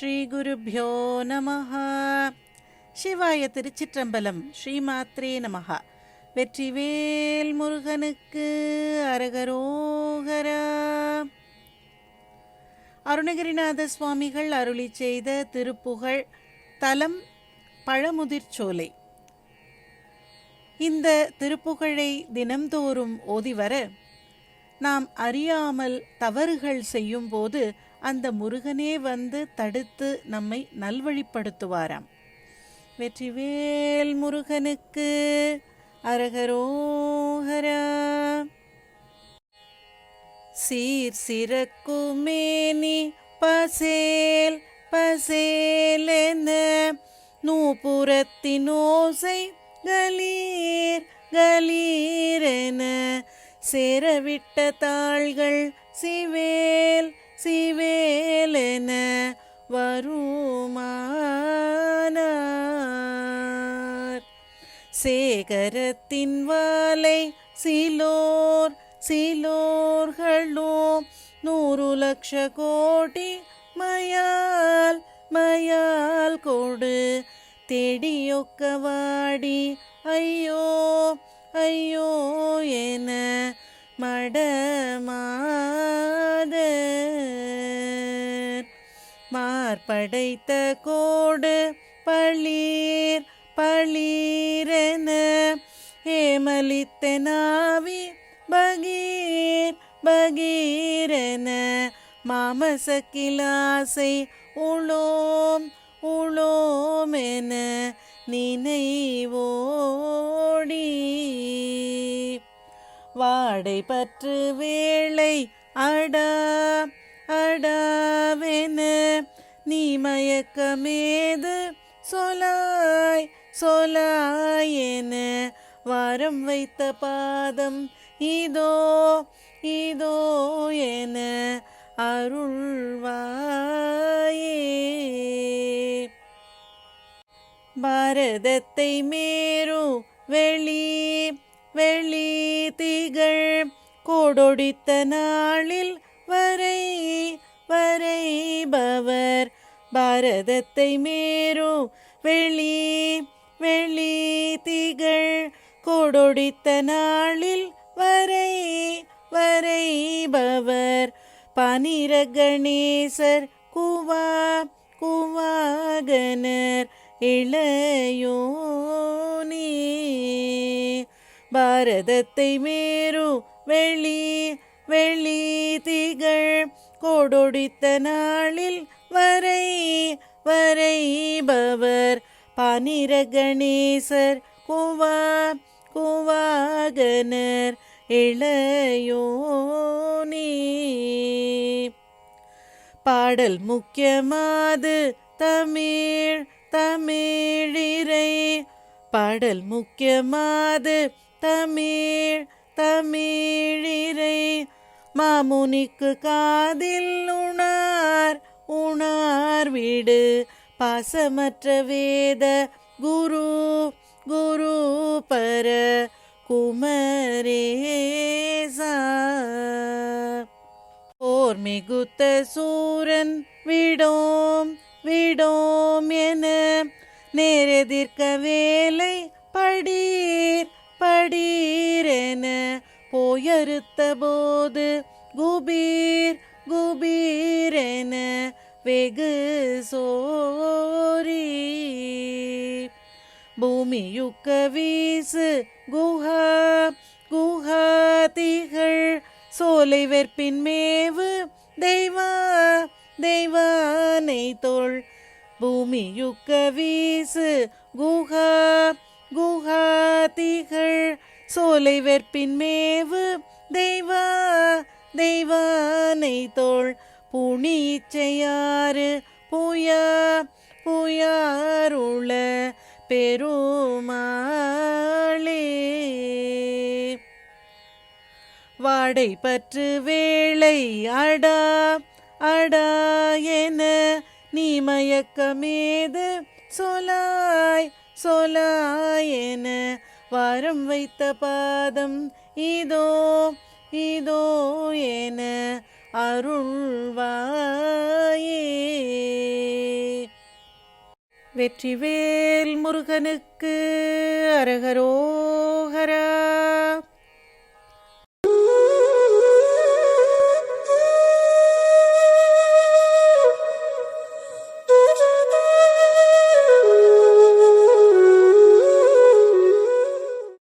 ஸ்ரீகுருभ्यो நமः சிவாய திருச்சிற்றம்பலம் ஸ்ரீமாத்ரே நமஹா. வெற்றிவேல் முருகனுக்கு அரகரோகரா. அருணகிரிநாத சுவாமிகள் அருளி செய்த திருப்புகழ் தலம் பழமுதிர்ச்சோலை இந்த திருப்புகழை தினம்தோறும் ஓதிவர நாம் அறியாமல் தவறுகள் செய்யும்போது அந்த முருகனே வந்து தடுத்து நம்மை நல்வழிப்படுத்துவாராம். வெற்றிவேல் முருகனுக்கு அரகரோஹரா சீர் சிறக்குமேனி பசேல் பசேலென நூபுரத்தின் ஓசை கலீர் கலீரென சேரவிட்ட தாள்கள் சிவேல் சிவேலென வருமானார். சேகரத்தின் வாலை சிலோர் சிலோர்களோ நூறு லட்ச கோடி மயால் மயால் கொடு. தேடியொக்க வாடி ஐயோ ஐயோ என மடமாத மார்படைத்த கோடு பளீர் பளீரென ஏமலித்தனாவி பகீர் பகீரென மாமசக்கிலாசை உளோம் உளோம் என நினைவோடி. வாடை பற்று வேளை அடா அடாவென நீ மயக்கமேது சொலாய் சொலாயென வாரம் வைத்த பாதம் இதோ இதோ என அருள்வாயே. பாரதத்தை மேரும் வெளி வெளி திகழ் கோடொடித்த நாளில் வரை வரைபவர் பாரதத்தை மேரும் வெளி வெளி திகழ் கோடொடித்த நாளில் வரை வரைபவர் பனிர கணேசர் குவா இளையோனே பாரதத்தை மேரு வெளி வெளி திகழ். கோடொடித்த நாளில் வரை வரைபவர் பனிர கணேசர் குவா குவாகனர். இளையோனே பாடல் முக்கியமாது தமிழ். தமிழிரை பாடல் முக்கியமாது. தமிழ் தமிழிரை மாமுனிக்கு காதில் உணார் உணார் வீடு. பாசமற்ற வேத குரு குரு பர குமரேசா போர் மிகுத்த சூரன் விடோம். விடோம் என நேரெதிர்க்க வேலை படீர் படீரென போயறுத்த போது குபீர் குபீரென வெகு சோரி பூமியுக்க வீசு குஹா குஹா திகழ் சோலை வெற்பின் மேவு தெய்வா தெய்வானை தோள் பூமியுக்க வீசு குஹா குஹா திகழ் சோலை வெற்பின் மேவு. தெய்வா தெய்வானை தோள் புனிச்சையாறு புயா புயாருள பெருமாளே. வாடை பற்று வேளை அடா அடா என நீ மயக்கமேது? சொலாய் சொலாய் என வாரம் வைத்த பாதம் இதோ இதோ என அருள்வாயே. வெற்றிவேல் முருகனுக்கு அரகரோகரா.